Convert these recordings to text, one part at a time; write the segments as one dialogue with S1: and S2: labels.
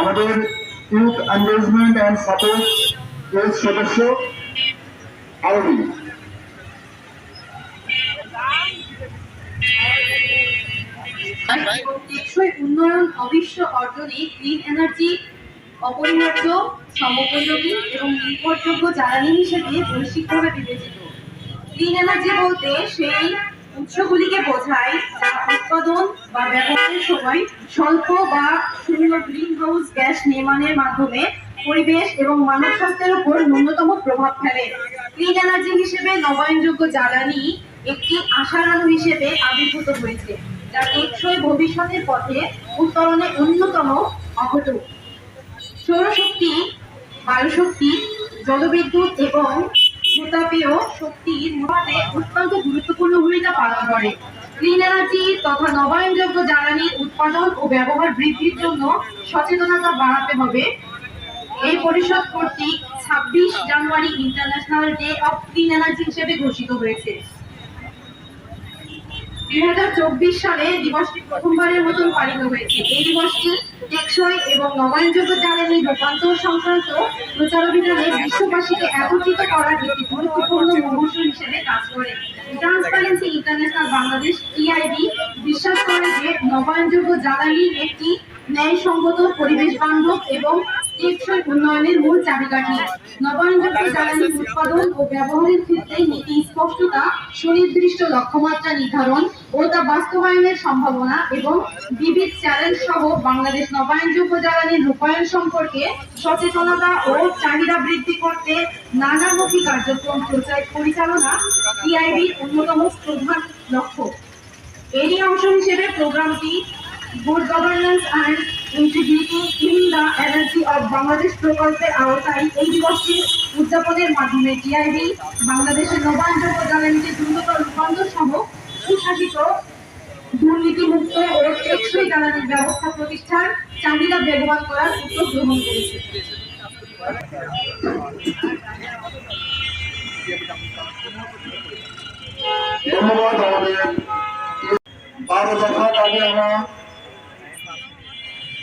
S1: আমাদের youth engagement and support এর সদস্য আরবি।
S2: টেকসই উন্নয়ন অবিশ্ব অর্জনে গ্রিন এনার্জি অপরিহার্য সমোপযোগী এবং নির্ভরযোগ্য জ্বালানি হিসেবে বৈশ্বিকভাবে বিবেচিত। গ্রিন এনার্জি বলতে সেই উৎসগুলিকে বোঝায় যা উৎপাদন বা ব্যবহারের সময় স্বল্প বা শূন্য গ্রিন হাউস গ্যাস নির্মাণের মাধ্যমে পরিবেশ এবং মানব স্বাস্থ্যের উপর ন্যূনতম প্রভাব ফেলে। গ্রিন এনার্জি হিসেবে নবায়নযোগ্য জ্বালানি একটি আশার আলো হিসেবে আবির্ভূত হয়েছে, যা টেকসই ভবিষ্যতের পথে উত্তরণে অন্যতম অঘটক। সৌরশক্তি, বায়ুশক্তি, জলবিদ্যুৎ এবং ভূতাপীয় শক্তির মধ্যে অত্যন্ত গুরুত্বপূর্ণ পালন করে ক্লিন এনার্জি তথা নবায়নযোগ্য জ্বালানির উৎপাদন ও ব্যবহার বৃদ্ধির জন্য সচেতনতা বাড়াতে হবে। এই পরিষদ কর্তৃক ছাব্বিশ January international day of clean energy হিসেবে ঘোষিত হয়েছে। সালে প্রথমবারের পালিত হয়েছে। এই দিবসটি টেকসই এবং নবায়নযোগ্য রূপান্তর সংক্রান্ত প্রচারাভিযানে বিশ্ববাসীকে একত্রিত হিসেবে করে। বাংলাদেশ বিশ্বাস করে যে নবায়নযোগ্য জ্বালানি একটি ন্যায়সঙ্গত পরিবেশ বান্ধব এবং টেকসই উন্নয়নের মূল চাবিকাঠি। নবায়নযোগ্য জ্বালানি উৎপাদন ও ব্যবহারের ক্ষেত্রে নীতি স্পষ্টতা, সুনির্দিষ্ট লক্ষ্যমাত্রা নির্ধারণ ও তা বাস্তবায়নের সম্ভাবনা এবং বিবিধ চ্যালেঞ্জ সহ বাংলাদেশ নবায়নযোগ্য জ্বালানির রূপায়ণ সম্পর্কে সচেতনতা ও চাহিদা বৃদ্ধি করতে নানামুখী কার্যক্রম পরিচালনা টিআইবির অন্যতম প্রধান লক্ষ্য। এরই অংশ হিসেবে প্রোগ্রামটি good governance and integrity in the energy of Bangladesh প্রকল্পের আওতায় এই দিবসটি উদযাপনের মাধ্যমে টিআইবি বাংলাদেশের নবায়নযোগ্য জ্বালানিতে দ্রুত রূপান্তর সহ সুশাসিত, দুর্নীতিমুক্ত ও টেকসই জ্বালানির ব্যবস্থা প্রতিষ্ঠার চাহিদা বেগবান করার উদ্যোগ গ্রহণ করেছে।
S1: ধন্যবাদ আমাদের। বারো দফা আমরা।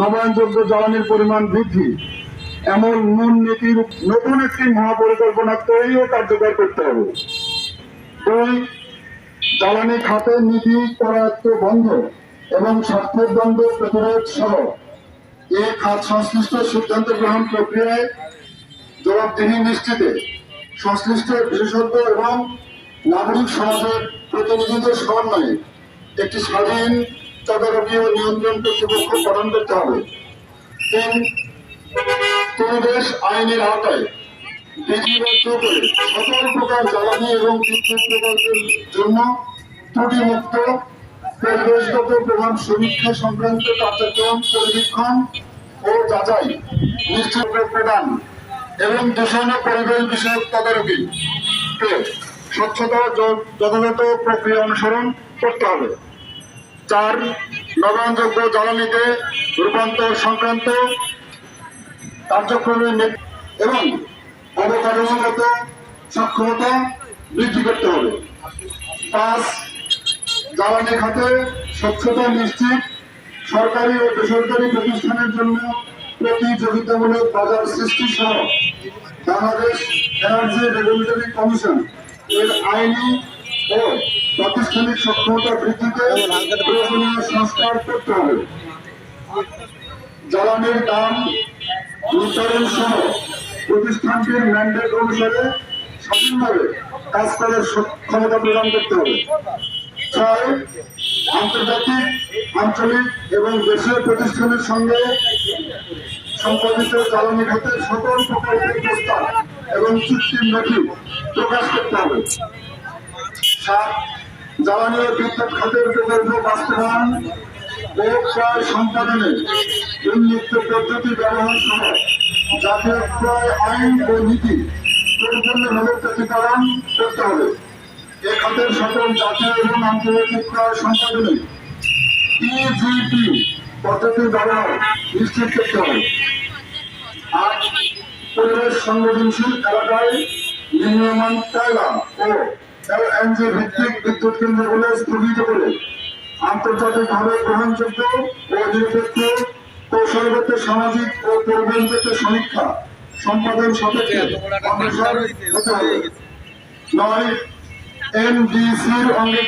S1: নবায়নযোগ্য জ্বালানির পরিমাণ বৃদ্ধি। এমন মূল নীতির নতুন একটি মহাপরিকল্পনা তৈরি ও কার্যকর করতে হবে। দুই, জ্বালানি খাতের নীতি করায়ত্ত বন্ধ এবং স্বার্থের দ্বন্দ্ব প্রতিরোধ সহ। এ খাত সংশ্লিষ্ট সিদ্ধান্ত গ্রহণ প্রক্রিয়ায় জবাবদিহি নিশ্চিতে সংশ্লিষ্ট বিশেষজ্ঞ এবং নাগরিক সমাজের প্রতিনিধিদের সমন্বয়ে একটি স্বাধীন তদারকি ও নিয়ন্ত্রণ কর্তৃপক্ষ গঠন করতে হবে। তিন পরিবেশ আইনের আওতায় সকল প্রকার জ্বালানি এবং বিদ্যুৎ প্রকল্পের জন্য ত্রুটিমুক্ত পরিবেশগত প্রভাব সমীক্ষা সংক্রান্ত কার্যক্রম পরিবীক্ষণ ও যাচাই নিশ্চিত প্রদান এবং দূষণ ও পরিবেশ বিষয়ক তদারকি স্বচ্ছতা যথাযথ প্রক্রিয়া অনুসরণ করতে হবে। চার নবায়নযোগ্য জ্বালানিতে রূপান্তর সংক্রান্ত কার্যক্রমের এবং অবকাঠামোগত সক্ষমতা বৃদ্ধি করতে হবে। পাঁচ, জ্বালানি খাতে স্বচ্ছতা নিশ্চিত। সরকারি ও বেসরকারি প্রতিষ্ঠানের জন্য প্রতিযোগিতামূলক বাজার সৃষ্টি সহ বাংলাদেশ এনার্জি রেগুলেটরি কমিশন এর আইনি ও প্রাতিষ্ঠানিক সক্ষমতা বৃদ্ধিতে প্রয়োজনীয় সংস্কার করতে হবে। জ্বালানির দাম নির্ধারণ সহ প্রতিষ্ঠানটির ম্যান্ডেট অনুসারে স্বাধীনভাবে কাজ করার ক্ষমতা প্রদান করতে হবে। ছয় আন্তর্জাতিক আঞ্চলিক এবং দেশীয় প্রতিষ্ঠানের সঙ্গে সম্পাদিত জ্বালানি খাতের সকল প্রকল্পের প্রস্তাব এবং চুক্তির নথি প্রকাশ করতে হবে। সাত জ্বালানি ও বিদ্যুৎ খাতের প্রকল্প বাস্তবায়ন ক্রয় সম্পাদনে উন্মুক্ত পদ্ধতি ব্যবহার সহ জাতীয় ক্রয় আইন ও নীতি পরিপূর্ণভাবে প্রতিপালন করতে হবে। এ খাতের সকল জাতীয় এবং আন্তর্জাতিক ক্রয় সম্পাদনে ইজিপি পদ্ধতির ব্যবহার নিশ্চিত করতে হবে। আর পরিবেশ সংবেদনশীল এলাকায় নির্মাণ কয়লা ও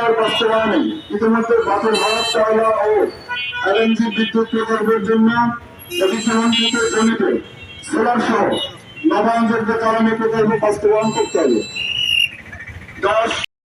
S1: ও বাস্তবায়নে ইতিমধ্যে বাতিল ও এলএনজি বিদ্যুৎ প্রকল্পের জন্য সোলার সহ নবায়নযোগ্য জ্বালানি প্রকল্প বাস্তবায়ন করতে হবে। nós